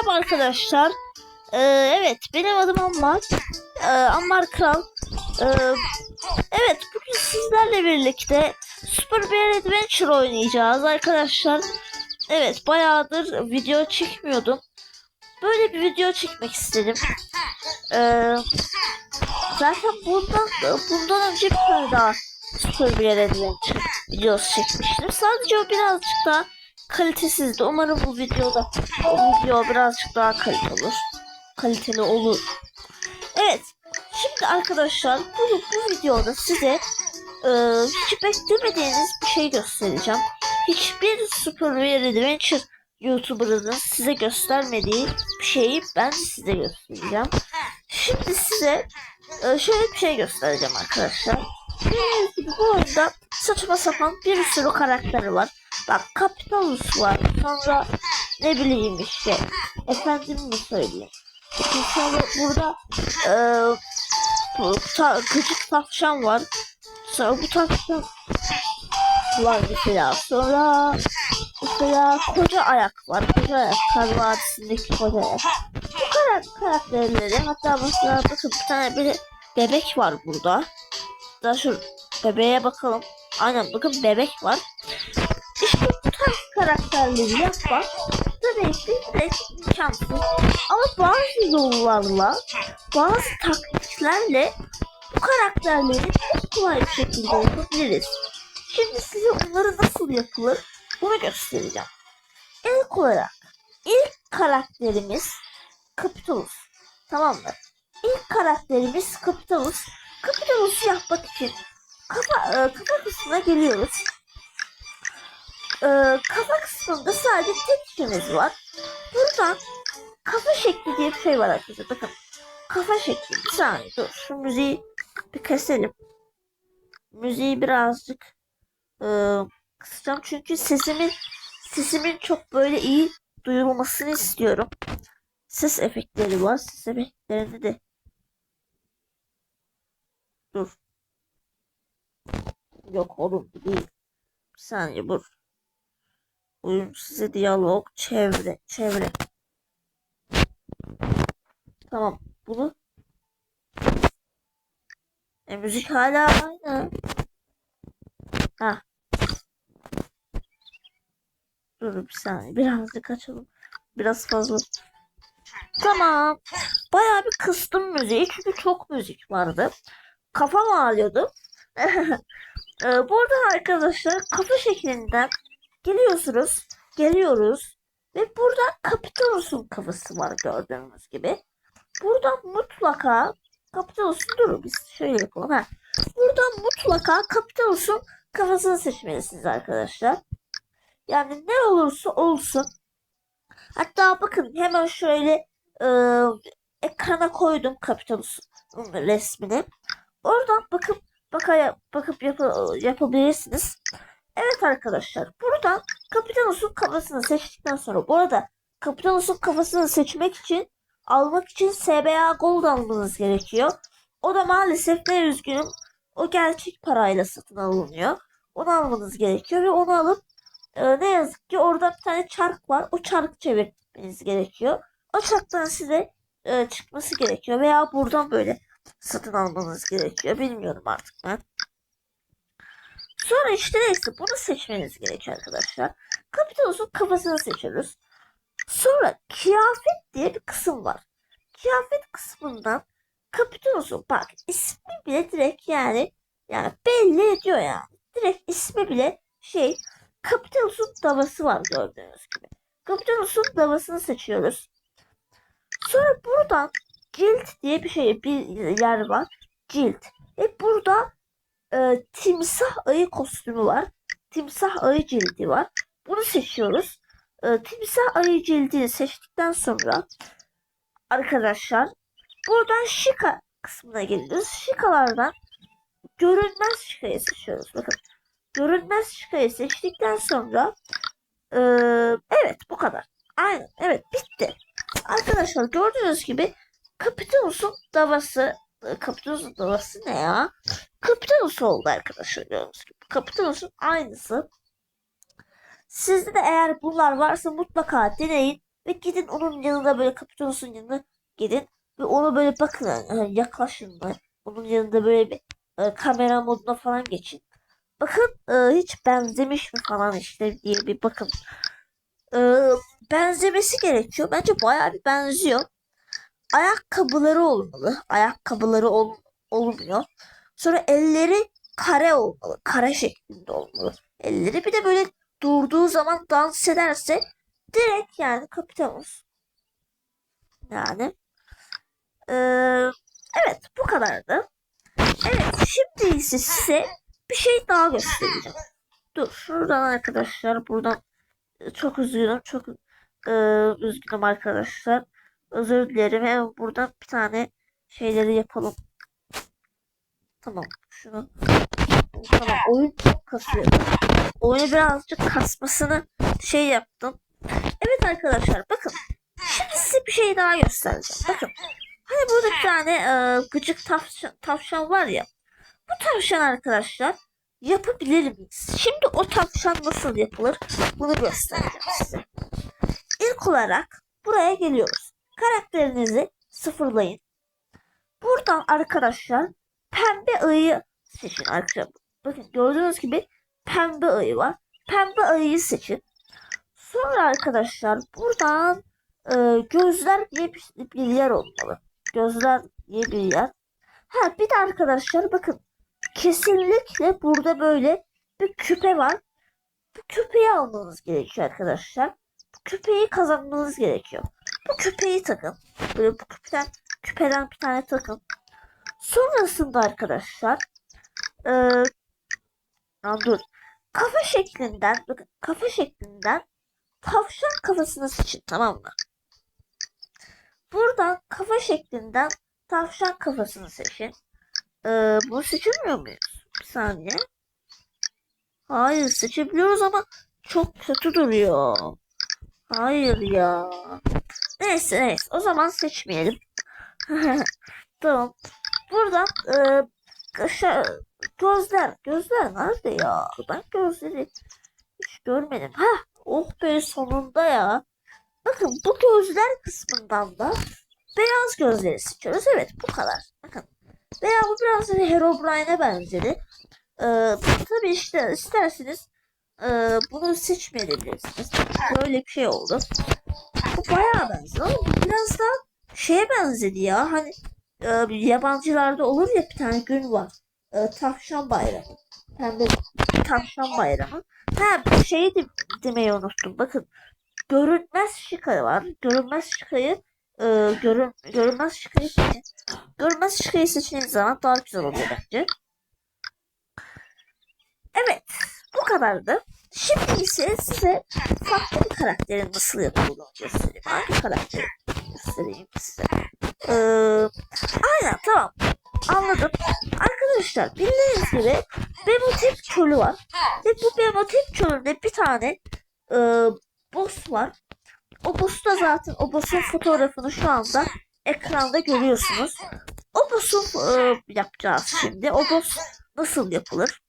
Merhaba arkadaşlar. Ee, evet benim adım Ammar. Ee, Ammar Kral. Ee, evet bugün sizlerle birlikte Super Bear Adventure oynayacağız arkadaşlar. Evet bayağıdır video çekmiyordum. Böyle bir video çekmek istedim. Ee, zaten bundan bundan önce bir daha Super Bear Adventure videosu çekmiştim. Sadece o birazcık daha kalitesizdi. Umarım bu videoda o video birazcık daha kaliteli olur. Kaliteli olur. Evet. Şimdi arkadaşlar bu, bu videoda size e, hiç beklemediğiniz bir şey göstereceğim. Hiçbir Super Bear Adventure YouTuber'ının size göstermediği bir şeyi ben size göstereceğim. Şimdi size e, şöyle bir şey göstereceğim arkadaşlar. Gördüğünüz gibi saçma sapan bir sürü karakteri var. Bak Capitalus var. Sonra ne bileyim işte. Efendim mi söyleyeyim. Sonra burada e, bu ta, gıcık tavşan var. Sonra bu tavşan var mesela. Sonra mesela koca ayak var. Koca ayak. Kar koca ayak. Bu karak karakterleri hatta mesela bakın bir tane bir bebek var burada. Daha şu bebeğe bakalım. Aynen bakın bebek var. İşte bu tarz karakterleri yapmak tabii ki direkt imkansız. Ama bazı yollarla, bazı taktiklerle bu karakterleri çok kolay bir şekilde yapabiliriz. Şimdi size onları nasıl yapılır bunu göstereceğim. İlk olarak ilk karakterimiz Capitalus. Tamam mı? İlk karakterimiz Capitalus. Capitalus'u yapmak için kafa, e, kafa kısmına geliyoruz. E, kafa kısmında sadece tek işimiz var. Buradan kafa şekli diye bir şey var arkadaşlar. Bakın kafa şekli. Bir saniye dur. Şu müziği bir keselim. Müziği birazcık e, kısacağım. Çünkü sesimin sesimin çok böyle iyi duyulmasını istiyorum. Ses efektleri var. Ses efektlerini de Dur. Yok oğlum değil. Bir saniye dur. Uyum size diyalog çevre çevre. Tamam bunu. E müzik hala aynı. Ha. Dur bir saniye birazcık açalım. Biraz fazla. Tamam. Bayağı bir kıstım müziği çünkü çok müzik vardı. Kafam ağrıyordu. Ee, Burada arkadaşlar kafa şeklinden geliyorsunuz. Geliyoruz. Ve burada Kapitalus'un kafası var gördüğünüz gibi. Burada mutlaka Kapitalus'un durun biz şöyle yapalım. Ha. Burada mutlaka Kapitalus'un kafasını seçmelisiniz arkadaşlar. Yani ne olursa olsun. Hatta bakın hemen şöyle e, ekrana koydum Kapitalus'un resmini. Oradan bakıp baka, bakıp yap, yapabilirsiniz. Evet arkadaşlar buradan Kapitanos'un kafasını seçtikten sonra bu arada Kapitanos'un kafasını seçmek için almak için SBA Gold almanız gerekiyor. O da maalesef ne üzgünüm o gerçek parayla satın alınıyor. Onu almanız gerekiyor ve onu alıp e, ne yazık ki orada bir tane çark var. O çarkı çevirmeniz gerekiyor. O çarktan size e, çıkması gerekiyor veya buradan böyle satın almanız gerekiyor. Bilmiyorum artık ben. Sonra işte neyse bunu seçmeniz gerekiyor arkadaşlar. Kapitalus'un kafasını seçiyoruz. Sonra kıyafet diye bir kısım var. Kıyafet kısmından Kapitalus'un bak ismi bile direkt yani yani belli ediyor yani. Direkt ismi bile şey Kapitalus'un davası var gördüğünüz gibi. Kapitalus'un davasını seçiyoruz. Sonra buradan cilt diye bir şey bir yer var. Cilt. Ve burada e, timsah ayı kostümü var. Timsah ayı cildi var. Bunu seçiyoruz. E, timsah ayı cildini seçtikten sonra arkadaşlar buradan şika kısmına geliyoruz. Şikalardan görünmez şikayı seçiyoruz. Bakın görünmez şikayı seçtikten sonra e, evet bu kadar. Aynen evet bitti. Arkadaşlar gördüğünüz gibi Kapitalus'un davası Kapitalus'un davası ne ya? Kapitalus oldu arkadaşlar gördüğünüz gibi. Kapitalus'un aynısı. Sizde de eğer bunlar varsa mutlaka deneyin. Ve gidin onun yanına böyle kapitonsun yanına gidin. Ve ona böyle bakın yaklaşın da. Onun yanında böyle bir e, kamera moduna falan geçin. Bakın e, hiç benzemiş mi falan işte diye bir bakın. E, benzemesi gerekiyor. Bence bayağı bir benziyor. Ayakkabıları olmalı. Ayakkabıları ol, olmuyor. Sonra elleri kare olmalı. Kare şeklinde olmalı. Elleri bir de böyle durduğu zaman dans ederse direkt yani kapitanız. Yani. Ee, evet bu kadardı. Evet şimdi ise size bir şey daha göstereceğim. Dur şuradan arkadaşlar buradan çok üzgünüm çok e, üzgünüm arkadaşlar. Özür dilerim. Hemen buradan bir tane şeyleri yapalım. Tamam şunu. Tamam oyun çok kasıyor. Oyunu birazcık kasmasını şey yaptım. Evet arkadaşlar bakın. Şimdi size bir şey daha göstereceğim. Bakın. Hani burada bir tane e, gıcık tavşan, tavşan var ya. Bu tavşan arkadaşlar yapabilir miyiz? Şimdi o tavşan nasıl yapılır? Bunu göstereceğim size. İlk olarak buraya geliyoruz. Karakterinizi sıfırlayın. Buradan arkadaşlar pembe ayı seçin arkadaşlar. Bakın gördüğünüz gibi pembe ayı var. Pembe ayıyı seçin. Sonra arkadaşlar buradan e, gözler diye bir, bir yer olmalı. Gözler diye bir yer. Ha bir de arkadaşlar bakın kesinlikle burada böyle bir küpe var. Bu küpeyi almanız gerekiyor arkadaşlar. Bu küpeyi kazanmanız gerekiyor. Bu küpeyi takın. Böyle bu küpeden, küpeden bir tane takın. Sonrasında arkadaşlar e, dur. Kafa şeklinden bakın kafa şeklinden tavşan kafasını seçin tamam mı? Buradan kafa şeklinden tavşan kafasını seçin. Ee, bunu seçemiyor muyuz? Bir saniye. Hayır seçebiliyoruz ama çok kötü duruyor. Hayır ya. Neyse neyse o zaman seçmeyelim. tamam. Buradan e, aşağı- gözler. Gözler nerede ya? Ben gözleri hiç görmedim. Ha, oh be sonunda ya. Bakın bu gözler kısmından da beyaz gözleri seçiyoruz. Evet bu kadar. Bakın. Veya bu biraz Herobrine'e benzedi. Ee, tabii işte isterseniz e, bunu seçmeyebilirsiniz. Böyle bir şey oldu. Bu bayağı benziyor ama biraz da şeye benzedi ya. Hani e, yabancılarda olur ya bir tane gün var. E, tavşan bayramı. Pembe tavşan bayramı. Ha şeyi de, demeyi unuttum. Bakın görünmez şıka var. Görünmez şıkayı e, görün, görünmez şıkayı seçin. Görünmez şıkayı seçtiğiniz zaman daha güzel oluyor bence. Evet. Bu kadardı. Şimdi ise size farklı bir karakterin nasıl yapıldığını göstereyim. Hangi karakteri göstereyim size? Ee, aynen tamam. Anladım. Arkadaşlar bildiğiniz gibi Bemotip çölü var. Ve bu Bemotip çölünde bir tane e, boss var. O boss'u da zaten o boss'un fotoğrafını şu anda ekranda görüyorsunuz. O boss'u e, yapacağız şimdi. O boss nasıl yapılır?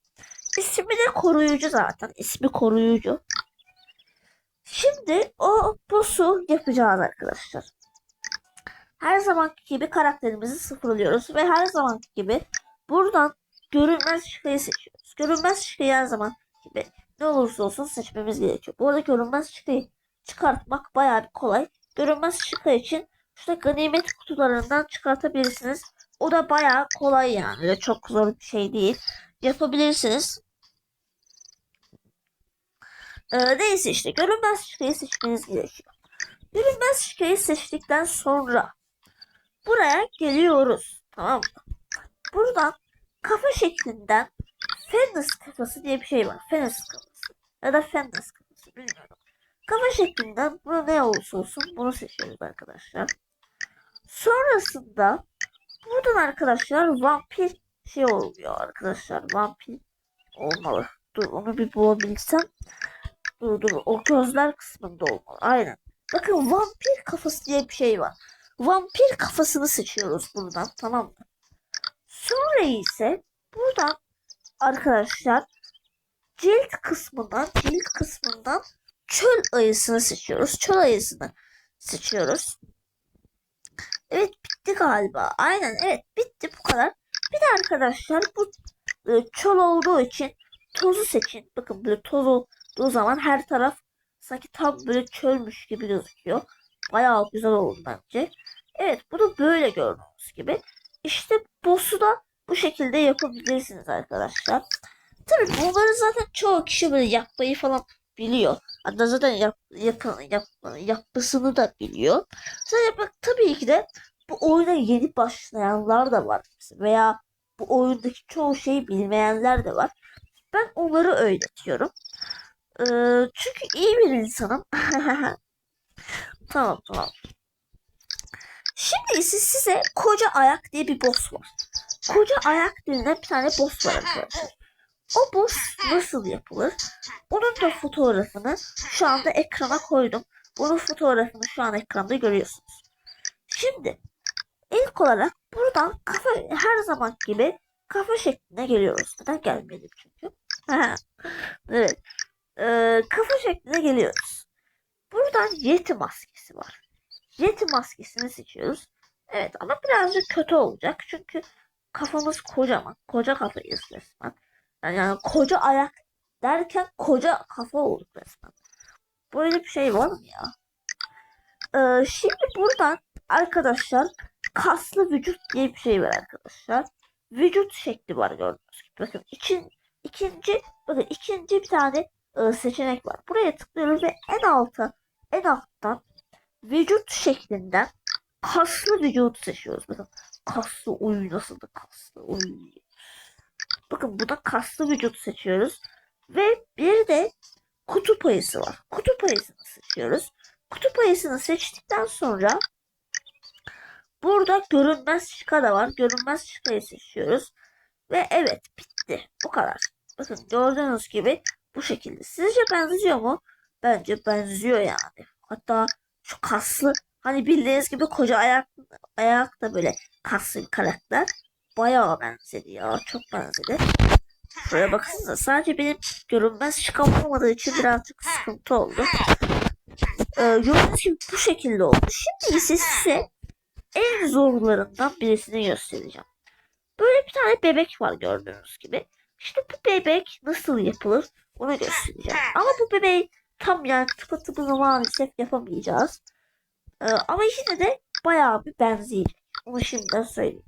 İsmi de koruyucu zaten. İsmi koruyucu. Şimdi o boss'u yapacağız arkadaşlar. Her zamanki gibi karakterimizi sıfırlıyoruz ve her zamanki gibi buradan görünmez şifreyi seçiyoruz. Görünmez şifreyi her zaman gibi ne olursa olsun seçmemiz gerekiyor. Bu arada görünmez şifreyi çıkartmak bayağı bir kolay. Görünmez şifre için şurada ganimet kutularından çıkartabilirsiniz. O da bayağı kolay yani. Öyle çok zor bir şey değil. Yapabilirsiniz. Ee, neyse işte görünmez şifreyi seçmeniz gerekiyor. Görünmez şifreyi seçtikten sonra buraya geliyoruz. Tamam mı? Buradan kafa şeklinden Fenris kafası diye bir şey var. Fenris kafası. Ya da Fenris kafası bilmiyorum. Kafa şeklinden bu ne olursa olsun bunu seçiyoruz arkadaşlar. Sonrasında buradan arkadaşlar vampir şey oluyor arkadaşlar. Vampir olmalı. Dur onu bir bulabilsem. Dur dur o gözler kısmında olmalı. Aynen. Bakın vampir kafası diye bir şey var. Vampir kafasını seçiyoruz buradan tamam mı? Sonra ise buradan arkadaşlar cilt kısmından cilt kısmından çöl ayısını seçiyoruz. Çöl ayısını seçiyoruz. Evet bitti galiba. Aynen evet bitti bu kadar. Bir de arkadaşlar bu e, çöl olduğu için tozu seçin. Bakın böyle toz olduğu zaman her taraf sanki tam böyle çölmüş gibi gözüküyor. Bayağı güzel oldu bence. Evet bu da böyle gördüğünüz gibi. İşte boss'u da bu şekilde yapabilirsiniz arkadaşlar. Tabii bunları zaten çoğu kişi böyle yapmayı falan biliyor. Hatta zaten yap, yapın, yap, yapmasını da biliyor. Sadece bak tabii ki de bu oyuna yeni başlayanlar da var. Veya bu oyundaki çoğu şeyi bilmeyenler de var. Ben onları öğretiyorum. Ee, çünkü iyi bir insanım. tamam tamam. Şimdi ise size koca ayak diye bir boss var. Koca ayak denilen bir tane boss var arkadaşlar. O boss nasıl yapılır? Onun da fotoğrafını şu anda ekrana koydum. Bunun fotoğrafını şu an ekranda görüyorsunuz. Şimdi ilk olarak buradan kafa her zaman gibi kafa şekline geliyoruz. Neden gelmedim çünkü? Evet. Ee, kafa şekline geliyoruz. Buradan Yeti maskesi var. Yeti maskesini seçiyoruz. Evet ama birazcık kötü olacak. Çünkü kafamız kocaman. Koca kafayız resmen. Yani, yani koca ayak derken koca kafa olduk resmen. Böyle bir şey var mı ya? Ee, şimdi buradan arkadaşlar kaslı vücut diye bir şey var arkadaşlar. Vücut şekli var gördüğünüz gibi. Bakın için, ikinci bakın ikinci bir tane e, seçenek var. Buraya tıklıyoruz ve en alta en alttan vücut şeklinden kaslı vücudu seçiyoruz. Bakın kaslı oy nasıl da kaslı oy. Bakın burada kaslı vücut seçiyoruz. Ve bir de kutup ayısı var. Kutup ayısını seçiyoruz. Kutup ayısını seçtikten sonra burada görünmez şıka da var. Görünmez şıkayı seçiyoruz. Ve evet bitti. Bu kadar. Bakın gördüğünüz gibi bu şekilde. Sizce benziyor mu? Bence benziyor yani. Hatta şu kaslı hani bildiğiniz gibi koca ayak ayak da böyle kaslı bir karakter. Bayağı benzedi ya. Çok benzedi. Şuraya baksanıza. Sadece benim görünmez şıkam olmadığı için birazcık sıkıntı oldu. Ee, gördüğünüz gibi bu şekilde oldu. Şimdi ise size en zorlarından birisini göstereceğim. Böyle bir tane bebek var gördüğünüz gibi. İşte bu bebek nasıl yapılır onu göstereceğim. Ama bu bebeği tam yani tıpatıpını maalesef yapamayacağız. Ee, ama yine de bayağı bir benzeyecek. Onu şimdiden söyleyeyim.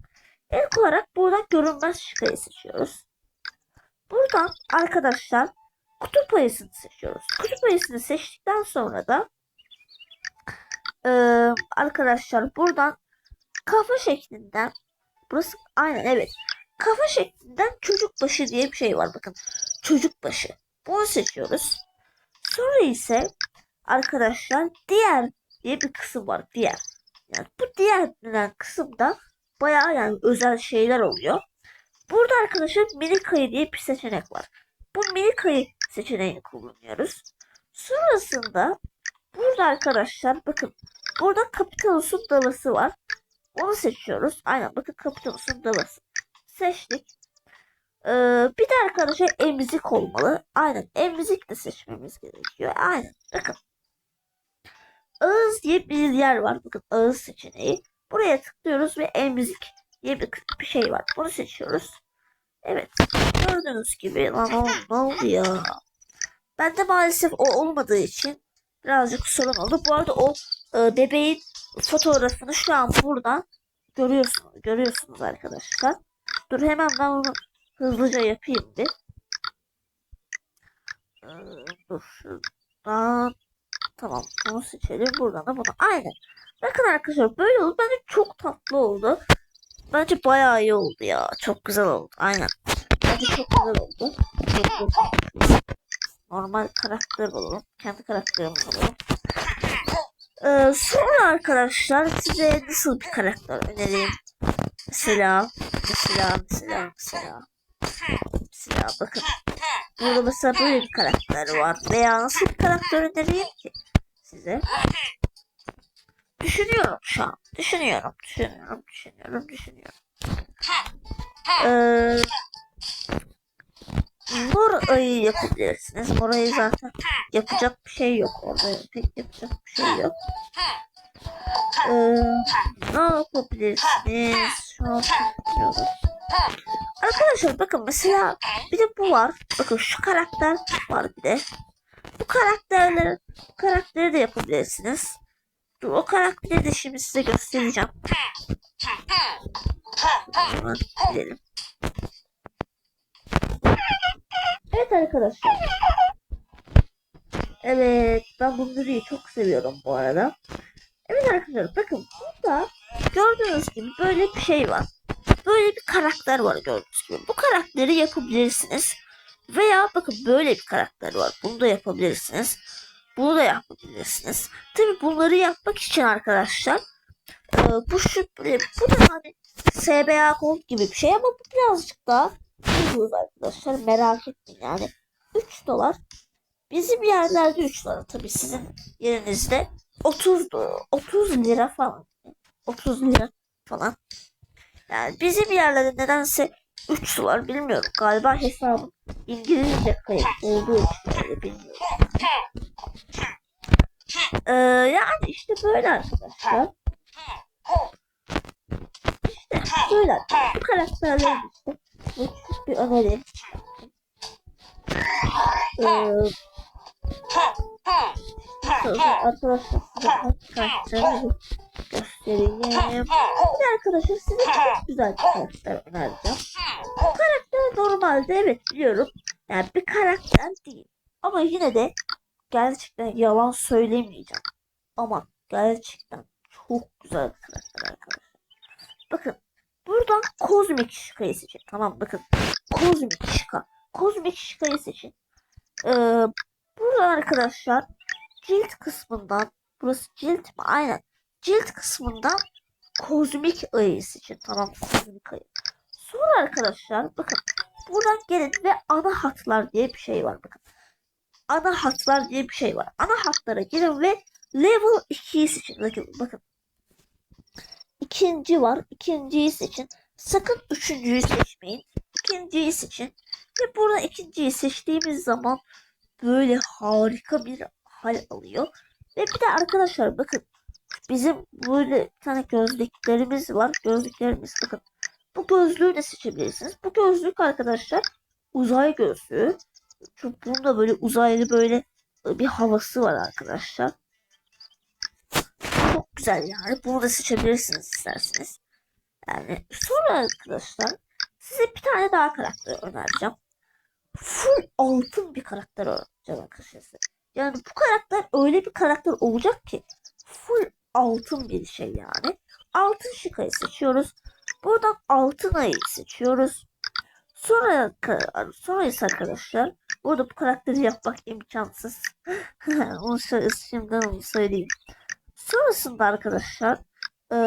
İlk olarak buradan görünmez şıkayı seçiyoruz. Buradan arkadaşlar kutup ayısını seçiyoruz. Kutup ayısını seçtikten sonra da e, arkadaşlar buradan kafa şeklinden burası aynen evet kafa şeklinden çocuk başı diye bir şey var bakın çocuk başı bunu seçiyoruz. Sonra ise arkadaşlar diğer diye bir kısım var diğer. Yani bu diğer denen kısımda bayağı yani özel şeyler oluyor. Burada arkadaşlar mini kayı diye bir seçenek var. Bu mini kayı seçeneğini kullanıyoruz. Sonrasında burada arkadaşlar bakın burada Kapitalus'un davası var. Onu seçiyoruz. Aynen bakın Kapitalus'un davası. Seçtik. Ee, bir de arkadaşlar emzik olmalı. Aynen emzik de seçmemiz gerekiyor. Aynen bakın. Ağız diye bir yer var. Bakın ağız seçeneği. Buraya tıklıyoruz ve emzik diye bir, bir şey var. Bunu seçiyoruz. Evet. Gördüğünüz gibi lan ne oldu ya? Bende maalesef o olmadığı için birazcık sorun oldu. Bu arada o e, bebeğin fotoğrafını şu an burada görüyorsunuz, görüyorsunuz arkadaşlar. Dur hemen ben onu hızlıca yapayım bir. Ee, dur şuradan. Tamam bunu seçelim. Buradan da bunu. Aynen. Bakın arkadaşlar böyle oldu. Bence çok tatlı oldu. Bence bayağı iyi oldu ya. Çok güzel oldu. Aynen. Bence çok güzel oldu. Çok güzel. Normal karakter bulalım. Kendi karakterimi bulalım. Ee, sonra arkadaşlar size nasıl bir karakter önereyim? Mesela, mesela, mesela, mesela. Mesela bakın. Burada mesela böyle bir karakter var. Veya nasıl bir karakter önereyim ki size? Düşünüyorum şu an. Düşünüyorum, düşünüyorum, düşünüyorum, düşünüyorum. Ee, mor ayı yapabilirsiniz. Mor ayı zaten yapacak bir şey yok orada. Pek yapacak bir şey yok. Ee, ne yapabilirsiniz? Şu an. Arkadaşlar bakın mesela bir de bu var. Bakın şu karakter var bir de. Bu karakterleri bu karakteri de yapabilirsiniz. Dur o karakteri de şimdi size göstereceğim. Gidelim. Arkadaşlar. Evet ben bu müziği çok seviyorum bu arada. Evet arkadaşlar bakın burada gördüğünüz gibi böyle bir şey var. Böyle bir karakter var gördüğünüz gibi. Bu karakteri yapabilirsiniz. Veya bakın böyle bir karakter var. Bunu da yapabilirsiniz. Bunu da yapabilirsiniz. Tabi bunları yapmak için arkadaşlar e, bu böyle bu da hani SBA kod gibi bir şey ama bu birazcık daha ucuz arkadaşlar. Merak etmeyin yani. 3 dolar. Bizim yerlerde 3 dolar. Tabi sizin yerinizde 30 do- 30 lira falan. 30 lira falan. Yani bizim yerlerde nedense 3 dolar bilmiyorum. Galiba hesabım İngilizce kayıt olduğu için bilmiyorum. Ee, yani işte böyle arkadaşlar. İşte böyle. Bu karakterler işte. Bu küçük bir öneri. Ee, arkadaşlar size göstereyim. Bir de arkadaşlar size çok güzel karakter önereceğim. Bu karakter normalde evet biliyorum. Yani bir karakter değil. Ama yine de gerçekten yalan söylemeyeceğim. Ama gerçekten çok güzel karakter arkadaşlar. Bakın buradan kozmik şikayı seçin. Tamam bakın kozmik şika. Kozmik şikayı seçin. Ee, buradan arkadaşlar cilt kısmından burası cilt mi? Aynen. Cilt kısmından kozmik ayı seçin. Tamam kozmik ayı. Sonra arkadaşlar bakın buradan gelin ve ana hatlar diye bir şey var bakın. Ana hatlar diye bir şey var. Ana hatlara girin ve level 2'yi seçin. Bakın bakın. İkinci var. İkinciyi seçin. Sakın üçüncüyü seçmeyin. İkinciyi seçin. Ve burada ikinciyi seçtiğimiz zaman böyle harika bir hal alıyor. Ve bir de arkadaşlar bakın bizim böyle bir tane gözlüklerimiz var. Gözlüklerimiz bakın. Bu gözlüğü de seçebilirsiniz. Bu gözlük arkadaşlar uzay gözlüğü. Çünkü bunun da böyle uzaylı böyle bir havası var arkadaşlar. Güzel yani. Bunu da seçebilirsiniz isterseniz. Yani sonra arkadaşlar size bir tane daha karakter önereceğim. Full altın bir karakter önereceğim arkadaşlar. Yani bu karakter öyle bir karakter olacak ki full altın bir şey yani. Altın şikayı seçiyoruz. Buradan altın ayı seçiyoruz. Sonra sonra ise arkadaşlar burada bu karakteri yapmak imkansız. onu şimdiden onu söyleyeyim. Sonrasında arkadaşlar e,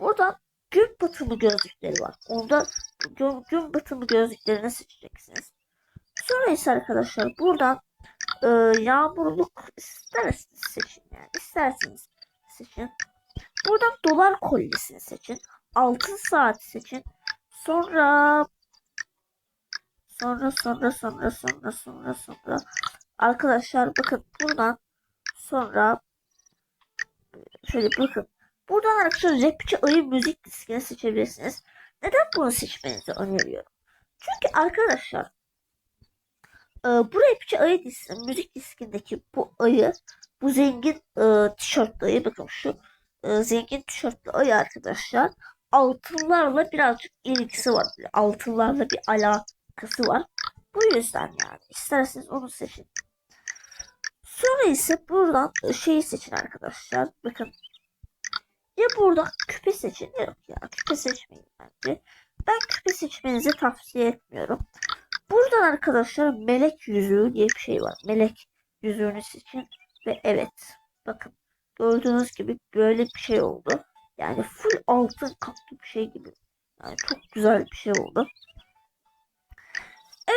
buradan gün batımı gözlükleri var. Onda gün, gün batımı gözlüklerini seçeceksiniz. Sonra ise arkadaşlar buradan e, yağmurluk isterseniz seçin yani isterseniz seçin. Buradan dolar kolyesini seçin. Altın saat seçin. Sonra sonra sonra sonra sonra sonra sonra arkadaşlar bakın buradan sonra şöyle bakın buradan arkadaşlar rapçi ayı müzik diskini seçebilirsiniz. Neden bunu seçmenizi öneriyorum? Çünkü arkadaşlar e, bu rapçi ayı diski, müzik diskindeki bu ayı bu zengin e, tişörtlü ayı bakın şu e, zengin tişörtlü ayı arkadaşlar altınlarla birazcık ilgisi var. Altınlarla bir alakası var. Bu yüzden yani isterseniz onu seçin. Sonra ise buradan şeyi seçin arkadaşlar. Bakın. Ya buradan küpe seçin. Yok ya küpe seçmeyin bence. Ben küpe seçmenizi tavsiye etmiyorum. Buradan arkadaşlar melek yüzüğü diye bir şey var. Melek yüzüğünü seçin. Ve evet. Bakın. Gördüğünüz gibi böyle bir şey oldu. Yani full altın kaplı bir şey gibi. Yani çok güzel bir şey oldu.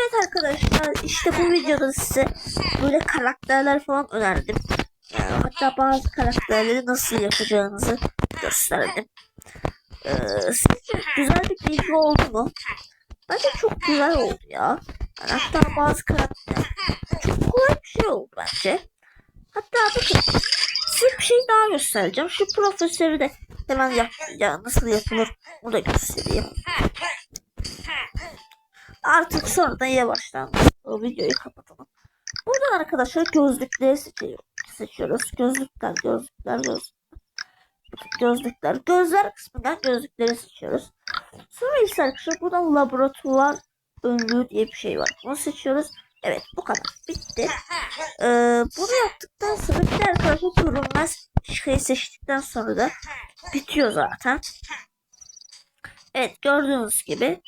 Evet arkadaşlar işte bu videoda size böyle karakterler falan önerdim. Yani hatta bazı karakterleri nasıl yapacağınızı gösterdim. Ee, sizce güzel bir bilgi oldu mu? Bence çok güzel oldu ya. Yani hatta bazı karakter çok kolay bir şey oldu bence. Hatta bakın size bir şey daha göstereceğim. Şu profesörü de hemen yap, ya nasıl yapılır onu da göstereyim. Artık sonradan yavaştan o videoyu kapatalım. Buradan arkadaşlar gözlükleri seçiyoruz. seçiyoruz. Gözlükler, gözlükler, gözlükler. Gözlükler. Gözler kısmından gözlükleri seçiyoruz. Sonra ise arkadaşlar buradan laboratuvar önlüğü diye bir şey var. Bunu seçiyoruz. Evet bu kadar. Bitti. Ee, bunu yaptıktan sonra bir arkadaşlar görünmez şeyi seçtikten sonra da bitiyor zaten. Evet gördüğünüz gibi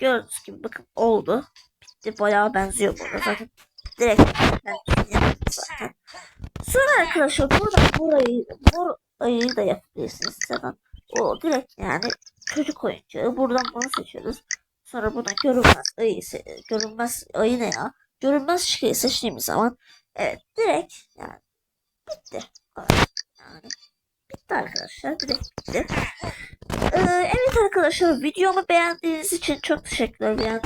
gördüğünüz gibi bakın oldu. Bitti. Bayağı benziyor burada zaten. Direkt zaten. Sonra arkadaşlar buradan burayı burayı da yapabilirsiniz zaten. O direkt yani çocuk oyuncağı. Buradan bunu seçiyoruz. Sonra buradan görünmez ayı görünmez ayı ne ya? Görünmez şeyi seçtiğimiz zaman evet direkt yani bitti. Bu. Yani bitti arkadaşlar. Direkt bitti. Ee, evet arkadaşlar videomu beğendiğiniz için çok teşekkürler. Beğen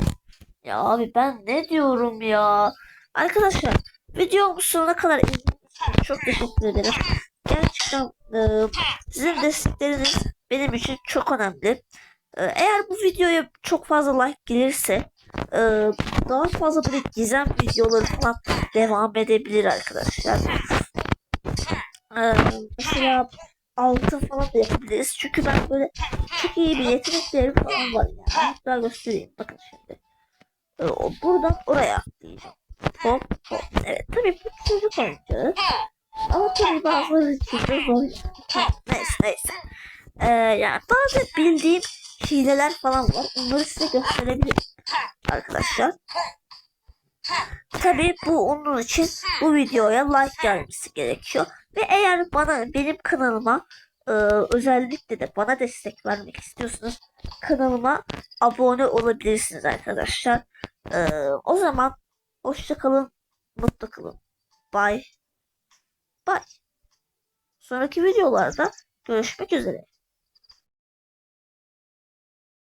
ya abi ben ne diyorum ya? Arkadaşlar videomu sonuna kadar izlediğiniz çok teşekkür ederim. Gerçekten e, sizin destekleriniz benim için çok önemli. E, eğer bu videoya çok fazla like gelirse e, daha fazla böyle gizem videoları falan devam edebilir arkadaşlar. E, mesela altın falan da yapabiliriz. Çünkü ben böyle çok iyi bir yeteneklerim falan var yani. Hatta göstereyim. Bakın şimdi. E, o- buradan oraya atlayacağım. Hop hop. Evet tabii bu çocuk oyuncağı. Ama tabii bazıları için de zor. Neyse neyse. Ee, yani bazı bildiğim hileler falan var. Onları size gösterebilirim arkadaşlar. Tabii bu onun için bu videoya like gelmesi gerekiyor. Ve eğer bana benim kanalıma e, özellikle de bana destek vermek istiyorsanız kanalıma abone olabilirsiniz arkadaşlar. E, o zaman hoşça kalın, mutlu kalın. Bye. Bye. Sonraki videolarda görüşmek üzere.